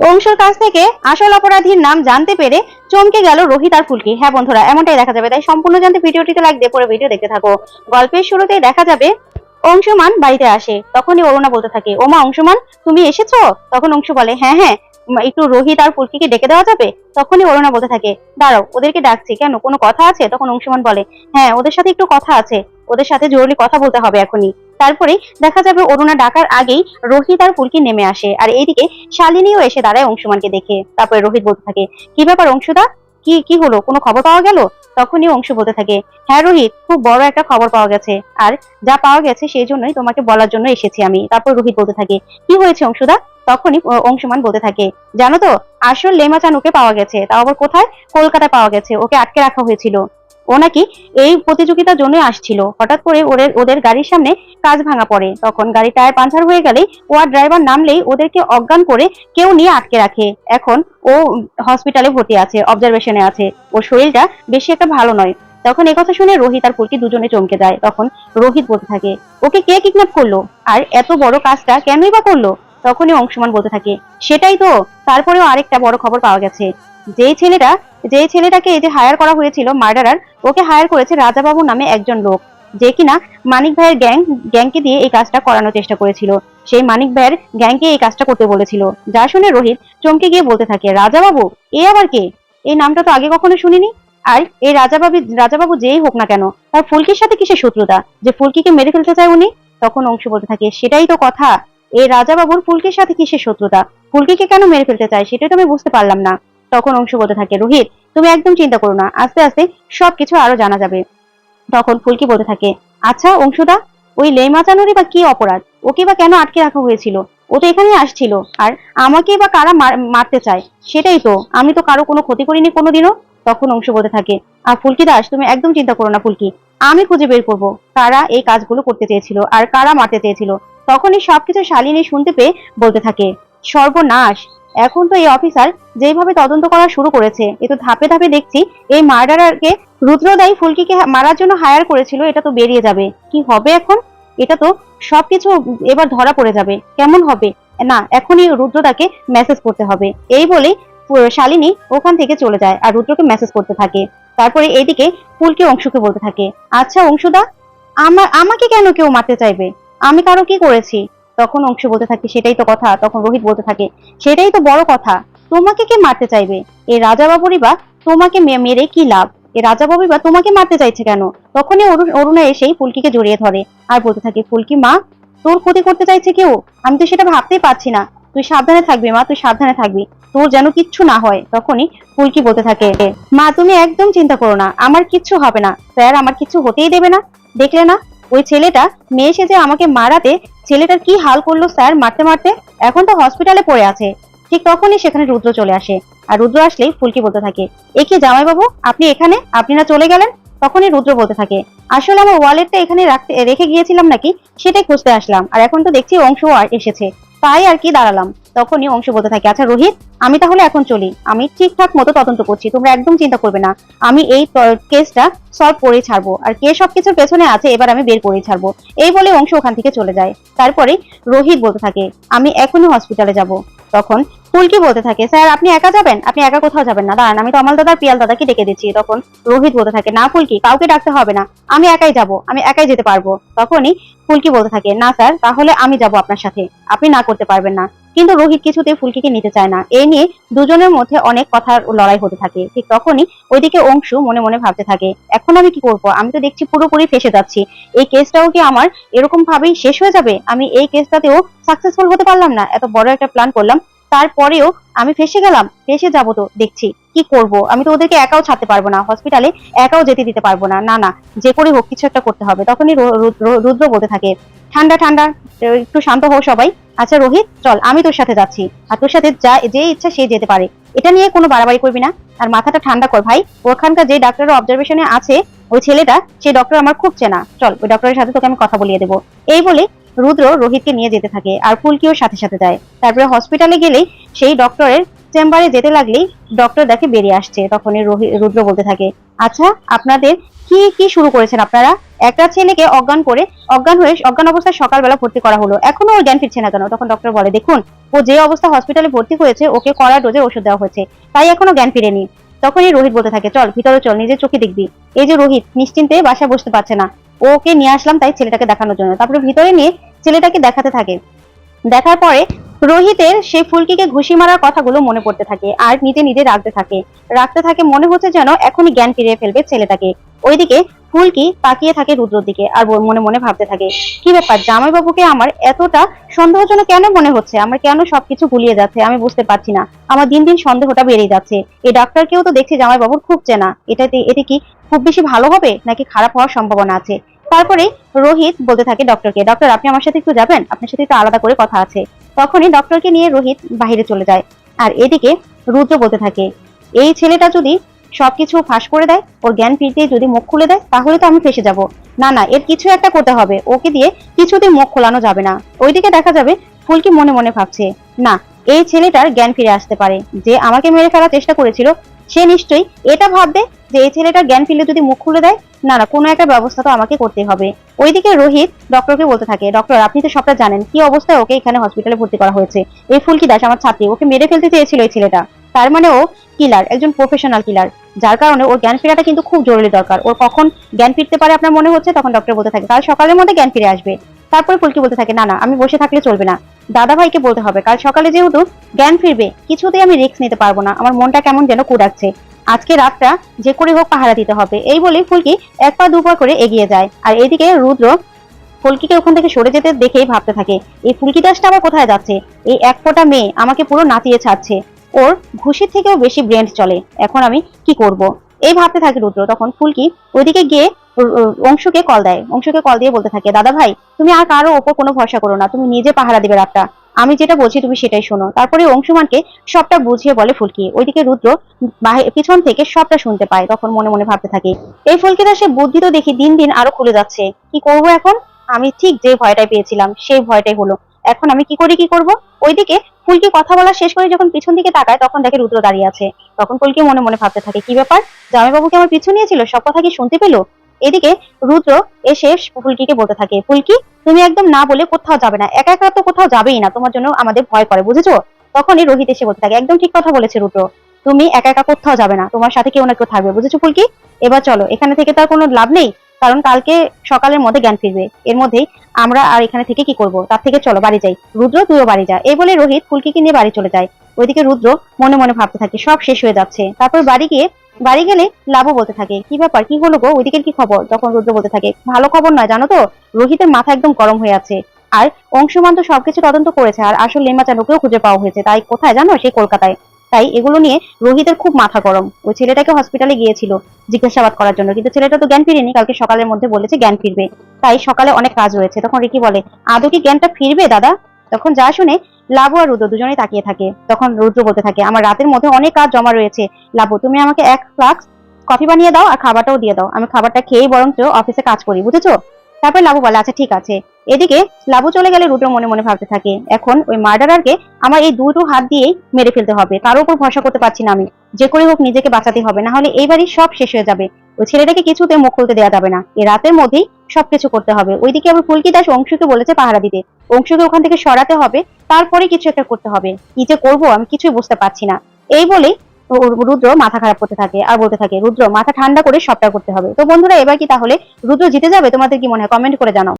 অংশুর কাছ থেকে আসল অপরাধীর নাম জানতে পেরে চমকে গেল রোহিত আর ফুলকি। হ্যাঁ বন্ধুরা, এমনটাই দেখা যাবে। তাই সম্পূর্ণ জানতে ভিডিওটিতে লাইক দিয়ে পরে ভিডিও দেখতে থাকো। গল্পের শুরুতেই দেখা যাবে, অংশুমান বাড়িতে আসে। তখনই অরুণা বলতে থাকে, ওমা, অংশমান, তুমি এসেছ? তখন অংশু বলে হ্যাঁ হ্যাঁ একটু রোহিত আর ফুলকিকে ডেকে দেওয়া যাবে? তখনই অরুণা বলতে থাকে, দাঁড়াও, ওদেরকে ডাকছি, কেন? কোনো কথা আছে? তখন অংশুমান বলে হ্যাঁ ওদের সাথে একটু কথা আছে। ওদের সাথে জরুরি কথা বলতে হবে এখনই। তারপরে দেখা যাবে অরুণা ডাকার আগেই রোহিত আর ফুলকি নেমে আসে। আর এইদিকে শালিনীও এসে দাঁড়ায় অংশুমানকে দেখে। তারপরে রোহিত বলতে থাকে, কি ব্যাপার অংশুদা? কি কি হলো? কোনো খবর পাওয়া গেল? তখনই অংশু বলতে থাকে হ্যাঁ রোহিত, খুব বড় একটা খবর পাওয়া গেছে। আর যা পাওয়া গেছে সেই জন্যই তোমাকে বলার জন্য এসেছি আমি। তারপর রোহিত বলতে থাকে, কি হয়েছে অংশুদা? তখনই অংশুমান বলতে থাকে, জানো তো, আসল লেমা চানুকে পাওয়া গেছে। তাও আবার কোথায়? কলকাতায় পাওয়া গেছে। ওকে আটকে রাখা হয়েছিল। ও নাকি এই প্রতিযোগিতার জন্য আসছিল। হঠাৎ করে ওদের ওদের গাড়ির সামনে কাজ ভাঙা পড়ে। তখন গাড়ি টায়ার পাঞ্চার হয়ে গেলেই ও আর ড্রাইভার নামলেই ওদেরকে অজ্ঞান করে কেউ নিয়ে আটকে রাখে। এখন ও হসপিটালে ভর্তি আছে অবজারভেশনে আছে। ওর শরীরটা বেশি একটা ভালো নয়। তখন এই কথা শুনে রোহিত আর ফুলকি দুজনে চমকে যায়। তখন রোহিত বলতে থাকে, ওকে কে কিডন্যাপ করল? আর এত বড় কাজটা কেনই বা করল? তখনই অংশমান বলতে থাকে, সেটাই তো, তারপরেও আরেকটা বড় খবর পাওয়া গেছে। যেই ছেলেটা যেই ছেলেটাকে এই যে হায়ার করা হয়েছিল মার্ডারার ওকে হায়ার করেছে রাজাবাবু নামে একজন লোক, যে কিনা মানিক ভাইয়ের গ্যাং গ্যাংকে দিয়ে এই কাজটা করানোর চেষ্টা করেছিল। সেই মানিক ভাইয়ের গ্যাংকে এই কাজটা করতে বলেছিল। যা শুনে রোহিত চমকে গিয়ে বলতে থাকে, রাজাবাবু, এ আবার কে? এই নামটা তো আগে কখনো শুনিনি। আর এই রাজাবাবু রাজাবাবু যেই হোক না কেন, তার ফুলকির সাথে কিসের শত্রুতা? যে ফুলকিকে মেরে ফেলতে চায় উনি? তখন অংশ বলতে থাকে, সেটাই তো কথা। এই রাজাবাবুর ফুলকির সাথে কিসের শত্রুতা? ফুলকিকে কেন মেরে ফেলতে চায়? সেটাই তো আমি বুঝতে পারলাম না। তখন অংশ বলতে থাকে, রোহিত, তুমি একদম চিন্তা করো না, আস্তে আস্তে সবকিছু আরও জানা যাবে। তখন ফুলকি বলতে থাকে আচ্ছা অংশুদা, ওই লেমাচানোরই বা কি অপরাধ? ওকে বা কেন আটকে রাখা হয়েছিল? ও তো এখানে আসছিল, আর আমাকে বা কারা মারতে চায়? সেটাই তো, আমি তো কারও কোনো ক্ষতি করিনি কোনোদিনও? তখন অংশ বলতে থাকে, আর ফুলকি দাস, তুমি একদম চিন্তা করো না ফুলকি, আমি খুঁজে বের করব কারা এই কাজগুলো করতে চেয়েছিল আর কারা মারতে চেয়েছিল। তখনই সবকিছু শালিনী শুনতে পেয়ে বলতে থাকে, সর্বনাশ এখন তো এই অফিসার যেইভাবে তদন্ত করা শুরু করেছে, এ তো ধাপে ধাপে দেখছি এই মার্ডারারকে রুদ্রদাই ফুলকিকে মারার জন্য হায়ার করেছিল, এটা তো বেরিয়ে যাবে। কি হবে এখন? এটা তো সবকিছু এবার ধরা পড়ে যাবে। কেমন হবে? না, এখনই রুদ্রদাকে মেসেজ করতে হবে। এই বলে শালিনী ওখান থেকে চলে যায় আর রুদ্রকে মেসেজ করতে থাকে। তারপরে এইদিকে ফুলকে অংশুকে বলতে থাকে আচ্ছা অংশুদা আমার আমাকে কেন কেউ মারতে চাইবে? আমি কারও কি করেছি? তখন অংশ বলতে থাকে, সেটাই তো কথা, তখন রোহিত বলতে থাকে, সেটাই তো বড় কথা। তোমাকে কে মারতে চাইবে? এই রাজাবাবুরই বা তোমাকে মেরে কি লাভ? এই রাজাবাবুই বা তোমাকে মারতে চাইছে কেন? তখনই অরুণা এসেই ফুলকিকে জড়িয়ে ধরে আর বলতে থাকে, ফুলকি মা, তোর ক্ষতি করতে চাইছে কেউ? আমি তো সেটা ভাবতেই পারছি না। তুই সাবধানে থাকবি মা, তুই সাবধানে থাকবি। তোর যেন কিচ্ছু না হয়, তখনই ফুলকি বলতে থাকে, মা তুমি একদম চিন্তা করো না, আমার কিচ্ছু হবে না। স্যার, আমার কিচ্ছু হতেই দেবে না। দেখলে না ওই ছেলেটা, মেয়ে সেজে আমাকে মারাতে ছেলেটার কি হাল করল স্যার মারতে মারতে? এখন তো হসপিটালে পড়ে আছে। ঠিক তখনই সেখানে রুদ্র চলে আসে। আর রুদ্র আসলেই ফুলকি বলতে থাকে, এ কি জামাইবাবু, আপনি এখানে? আপনি না চলে গেলেন? তখনই রুদ্র বলতে থাকে, আসলে আমার ওয়ালেটটা এখানে রাখতে, রেখে গিয়েছিলাম নাকি? সেটাই খুঁজতে আসলাম। আর এখন তো দেখছি অংশও এসেছে। তাই আর কি দাঁড়ালাম। তখনই অংশ বলতে থাকে আচ্ছা রোহিত, আমি তাহলে এখন চলি। আমি ঠিকঠাক মতো তদন্ত করছি, তোমরা একদম চিন্তা করবে না। আমি এই কেসটা সলভ করে ছাড়বো। আর কে সব কিছুর পেছনে আছে, এবার আমি বের করে ছাড়বো। এই বলে অংশ ওখান থেকে চলে যায়। তারপরে রোহিত বলতে থাকে, আমি এখনই হসপিটালে যাব। তখন ফুলকি বলতে থাকে, স্যার, আপনি একা যাবেন? আপনি একা কোথাও যাবেন না। দাঁড়ান, আমি তো অমল দাদার পিয়াল দাদাকে ডেকে দিচ্ছি। তখন রোহিত বলতে থাকে, না ফুলকি, কাউকে ডাকতে হবে না। আমি একাই যাব, আমি একাই যেতে পারব। তখনই ফুলকি বলতে থাকে, না স্যার, তাহলে আমি যাব আপনার সাথে। আপনি না করতে পারবেন না। কিন্তু রোহিত কিছুতে ফুলকিকে নিতে চায় না। এই নিয়ে দুজনের মধ্যে অনেক কথার লড়াই হতে থাকে। ঠিক তখনই ওইদিকে অংশু মনে মনে ভাবতে থাকে, এখন আমি কি করব? আমি তো দেখছি পুরোপুরি ফেসে যাচ্ছি। এই কেসটাও কি আমার এরকম ভাবেই শেষ হয়ে যাবে? আমি এই কেসটাতেও সাকসেসফুল হতে পারলাম না? এত বড় একটা প্ল্যান করলাম তারপরেও আমি ফেসে গেলাম, ফেসে যাব তো, দেখছি। কি করব? আমি তো ওদেরকে একাও ছাড়তে পারব না হসপিটালে একাও যেতে দিতে পারব না। না না, যে করে হোক, কিছু একটা করতে হবে। তখনই রুদ্র বলতে থাকে, ঠান্ডা ঠান্ডা একটু শান্ত হও সবাই। আচ্ছা রোহিত, চল, আমি তোর সাথে যাচ্ছি। আর তোর সাথে যা, যে ইচ্ছা সে যেতে পারে। এটা নিয়ে কোনো বাড়াবাড়ি করবি না। আর মাথাটা ঠান্ডা কর ভাই। ওখানকার যে ডাক্তারের অবজারভেশনে আছে, ওই ছেলেটা সেই ডক্টর আমার খুব চেনা। চল, ওই ডক্টরের সাথে তোকে আমি কথা বলিয়ে দেবো। এই বলে রুদ্র রোহিতকে নিয়ে যেতে থাকে আর ফুলকিও সাথে সাথে যায়। তারপরে হসপিটালে গেলেই সেই ডক্টরের চেম্বারে যেতে লাগলেই ডক্টর দেখে বেরিয়ে আসছে। তখনই রুদ্র বলতে থাকে আচ্ছা আপনাদের কি কি শুরু করেছেন আপনারা? একটা ছেলেকে অজ্ঞান করে, অজ্ঞান হয়ে অজ্ঞান অবস্থায় সকালবেলা ভর্তি করা হলো। এখনও ওর জ্ঞান ফিরছে না কেন? তখন ডক্টর বলে, দেখুন, ও যে অবস্থা হসপিটালে ভর্তি হয়েছে, ওকে কড়া ডোজে ওষুধ দেওয়া হয়েছে। তাই এখনও জ্ঞান ফিরেনি। তখনই রোহিত বলতে থাকে, চল, ভিতরে চল, নিজের চোখে দেখবি। এই যে রোহিত, নিশ্চিন্তে বাসায় বসতে পারছে না। ওকে নিয়ে আসলাম তাই ছেলেটাকে দেখানোর জন্য। তারপরে ভিতরে নিয়ে ছেলেটাকে দেখাতে থাকে। দেখার পরে রোহিতের সেই ফুলকিকে ঘুষি মারার কথাগুলো মনে পড়তে থাকে আর নিজে নিজে রাখতে থাকে। রাখতে থাকে মনে হচ্ছে যেন এখনই জ্ঞান ফিরিয়ে ফেলবে ছেলেটাকে। ওইদিকে ফুলকি তাকিয়ে থাকে রুদ্রর দিকে আর মনে মনে ভাবতে থাকে, কি ব্যাপার, জামাইবাবুকে আমার এতটা সন্দেহজনক কেন মনে হচ্ছে? আমার কেন সবকিছু গুলিয়ে যাচ্ছে? আমি বুঝতে পারছি না। আমার দিন দিন সন্দেহটা বেড়ে যাচ্ছে। এই ডাক্তারকেও তো দেখছি জামাইবাবুর খুব চেনা। এটাতে এটি কি খুব বেশি ভালো হবে? নাকি খারাপ হওয়ার সম্ভাবনা আছে? তারপরে রোহিত বলতে থাকে ডক্টরকে ডক্টর আপনি আমার সাথে একটু যাবেন? আপনার সাথে একটু আলাদা করে কথা আছে। তখনই ডক্টরকে নিয়ে রোহিত বাইরে চলে যায়। আর এদিকে রুদ্র বলতে থাকে, এই ছেলেটা যদি সবকিছু ফাঁস করে দেয়, ওর জ্ঞান ফিরতে যদি মুখ খুলে দেয়, তাহলে তো আমি ফেসে যাব। না না, এর কিছু একটা করতে হবে। ওকে দিয়ে কিছুতেই মুখ খোলানো যাবে না। ওইদিকে দেখা যাবে ফুলকি মনে মনে ভাবছে, না, এই ছেলেটার জ্ঞান ফিরে আসতে পারে। যে আমাকে মেরে ফেলার চেষ্টা করেছিল, সে নিশ্চয়ই এটা ভাববে যে এই ছেলেটার জ্ঞান ফিরলে যদি মুখ খুলে দেয়, না না, কোনো একটা ব্যবস্থা তো আমাকে করতে হবে। ওইদিকে রোহিত ডক্টরকে বলতে থাকে, ডক্টর, আপনি তো সবটা জানেন, কি অবস্থায় ওকে এখানে হসপিটালে ভর্তি করা হয়েছে? এই ফুলকি দাস, আমার ছাত্রী, ওকে মেরে ফেলতে চেয়েছিল এই ছেলেটা। তার মানে ও কিলার একজন প্রফেশনাল কিলার যার কারণে ওর জ্ঞান ফেরাটা কিন্তু খুব জরুরি দরকার। ওর কখন জ্ঞান ফিরতে পারে আপনার মনে হচ্ছে? তখন ডক্টর বলতে থাকে, কাল সকালের মধ্যে জ্ঞান ফিরে আসবে। তারপরে ফুলকি বলতে থাকে, না না, আমি বসে থাকলে চলবে না। দাদা ভাইকে বলতে হবে, কাল সকালে যেহেতু জ্ঞান ফিরবে, কিছুতেই আমি রিস্ক নিতে পারব না। আমার মনটা কেমন যেন কুড়াচ্ছে। আজকে রাতটা যে করে হোক পাহারা দিতে হবে। এই বলে ফুলকি এক পা দু পা করে এগিয়ে যায়। আর এদিকে রুদ্র ফুলকিকে ওখান থেকে সরে যেতে দেখেই ভাবতে থাকে, এই ফুলকি দাসটা আবার কোথায় যাচ্ছে? এই এক ফোঁটা মেয়ে আমাকে পুরো নাচিয়ে ছাড়ছে। ওর ঘুষির থেকেও বেশি ব্রেন্ড চলে। এখন আমি কি করব? এই ভাবতে থাকে রুদ্র। তখন ফুলকি ওইদিকে গিয়ে অংশুকে কল দেয়। অংশুকে কল দিয়ে বলতে থাকে, দাদা ভাই, তুমি আর কারও ওপর কোনো ভরসা করো না। তুমি নিজে পাহারা দিবে রাতটা। আমি যেটা বলছি তুমি সেটাই শোনো। তারপরে অংশুমানকে সবটা বুঝিয়ে বলে ফুলকি। ওইদিকে রুদ্র পিছন থেকে সবটা শুনতে পায়, তখন মনে মনে ভাবতে থাকে, এই ফুলকি দাসের বুদ্ধি তো দেখি দিন দিন আরও খুলে যাচ্ছে। কি করব এখন? আমি ঠিক যে ভয়টাই পেয়েছিলাম, সেই ভয়টাই হলো। এখন আমি কি করি, কি করব? ওইদিকে ফুলকি কথা বলা শেষ করে যখন পিছন দিকে তাকায়, তখন দেখে রুদ্র দাঁড়িয়ে আছে। তখন ফুলকি মনে মনে ভাবতে থাকে, কি ব্যাপার? জামাইবাবুকে আমার পিছু নিয়েছিল? সব কথা কি শুনতে পেল? এদিকে রুদ্র এসে ফুলকিকে বলতে থাকে, ফুলকি তুমি একদম না বলে কোথাও যাবে না। একা একা তো কোথাও যাবেই না, তোমার জন্য আমাদের ভয় করে, বুঝেছ? তখনই রোহিত এসে বলতে থাকে, একদম ঠিক কথা বলেছে রুদ্র। তুমি একা একা কোথাও যাবে না, তোমার সাথে কেউ না কেউ থাকবে, বুঝেছ ফুলকি? এবার চলো, এখানে থেকে তার কোনো লাভ নেই, কারণ কালকে সকালের মধ্যে জ্ঞান ফিরবে। এর মধ্যেই আমরা আর এখানে থেকে কি করব? তার থেকে চলো, বাড়ি যাই। রুদ্র, তুইও বাড়ি যা। এই বলে রোহিত ফুলকিকে নিয়ে বাড়ি চলে যায়। ওইদিকে রুদ্র মনে মনে ভাবতে থাকে, সব শেষ হয়ে যাচ্ছে। তারপর বাড়ি গিয়ে বাড়ি গেলে লাভও বলতে থাকে, কি ব্যাপার? কি হলো গো? ওইদিকে কি খবর? তখন রুদ্র বলতে থাকে, ভালো খবর নয়, জানো তো? রোহিতের মাথা একদম গরম হয়ে আছে। আর অংশমান তো সবকিছু তদন্ত করেছে, আর আসল লেমা চানুকেও খুঁজে পাওয়া হয়েছে। তাই কোথায় জানো? সেই কলকাতায়। তাই এগুলো নিয়ে রোহিতের খুব মাথা গরম। ওই ছেলেটাকে হসপিটালে গিয়েছিল জিজ্ঞাসাবাদ করার জন্য। কিন্তু ছেলেটা তো জ্ঞান ফিরেনি, কালকে সকালের মধ্যে বলেছে জ্ঞান ফিরবে। তাই সকালে অনেক কাজ রয়েছে। তখন রিকি বলে, আদৌ কি জ্ঞানটা ফিরবে, দাদা? তখন যা শুনে লাবু আর রুদ্র দুজনেই তাকিয়ে থাকে। তখন রুদ্র বলতে থাকে, আমার রাতের মধ্যে অনেক কাজ জমা রয়েছে। লাবু, তুমি আমাকে এক ফ্লাক্স কফি বানিয়ে দাও আর খাবারটাও দিয়ে দাও। আমি খাবারটা খেয়েই বরঞ্চ অফিসে কাজ করি, বুঝেছ? তারপর লাবু বলে আচ্ছা ঠিক আছে। এদিকে লাবু চলে গেলে রুদ্র মনে মনে ভাবতে থাকে, এখন ওই মার্ডারারকে আমার এই দুটো হাত দিয়েই মেরে ফেলতে হবে। কারও উপর ভরসা করতে পারছি না আমি। যে করে হোক নিজেকে বাঁচাতে হবে, না হলে এইবারই সব শেষ হয়ে যাবে। ওই ছেলেটাকে কিছুতে মুখ খুলতে দেওয়া যাবে না। এই রাতের মধ্যেই সবকিছু করতে হবে। ওইদিকে আবার ফুলকি দাস অংশুকে বলেছে পাহারা দিতে। অংশুকে ওখান থেকে সরাতে হবে, তারপরে কিছু একটা করতে হবে। কি যে করব আমি কিছুই বুঝতে পারছি না। এই বলে রুদ্র মাথা খারাপ করতে থাকে, আর বলতে থাকে, রুদ্র, মাথা ঠান্ডা করে সবটা করতে হবে। তো বন্ধুরা, এবার কি তাহলে রুদ্র জিতে যাবে? তোমাদের কি মনে হয়? কমেন্ট করে জানাও।